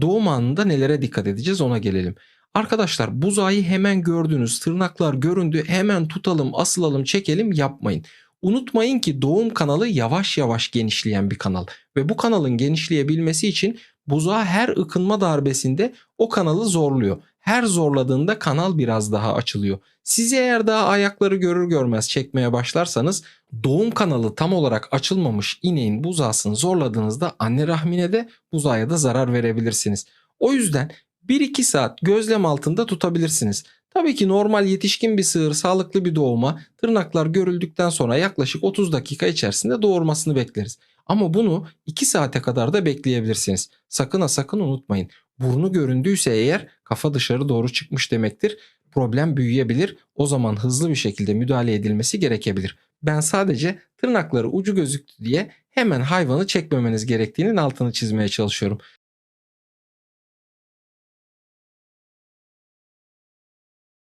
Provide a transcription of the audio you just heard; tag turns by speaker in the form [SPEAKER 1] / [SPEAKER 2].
[SPEAKER 1] doğum anında nelere dikkat edeceğiz ona gelelim. Arkadaşlar buzağı hemen gördünüz, tırnaklar göründü, hemen tutalım, asılalım, çekelim yapmayın. Unutmayın ki doğum kanalı yavaş yavaş genişleyen bir kanal ve bu kanalın genişleyebilmesi için buzağı her ıkınma darbesinde o kanalı zorluyor. Her zorladığında kanal biraz daha açılıyor. Siz eğer daha ayakları görür görmez çekmeye başlarsanız doğum kanalı tam olarak açılmamış ineğin buzağısını zorladığınızda anne rahmine de buzağa da zarar verebilirsiniz. O yüzden 1-2 saat gözlem altında tutabilirsiniz. Tabii ki normal yetişkin bir sığır sağlıklı bir doğuma tırnaklar görüldükten sonra yaklaşık 30 dakika içerisinde doğurmasını bekleriz. Ama bunu 2 saate kadar da bekleyebilirsiniz. Sakın ha sakın unutmayın. Burnu göründüyse eğer kafa dışarı doğru çıkmış demektir. Problem büyüyebilir. O zaman hızlı bir şekilde müdahale edilmesi gerekebilir. Ben sadece tırnakları ucu gözüktü diye hemen hayvanı çekmemeniz gerektiğinin altını çizmeye çalışıyorum.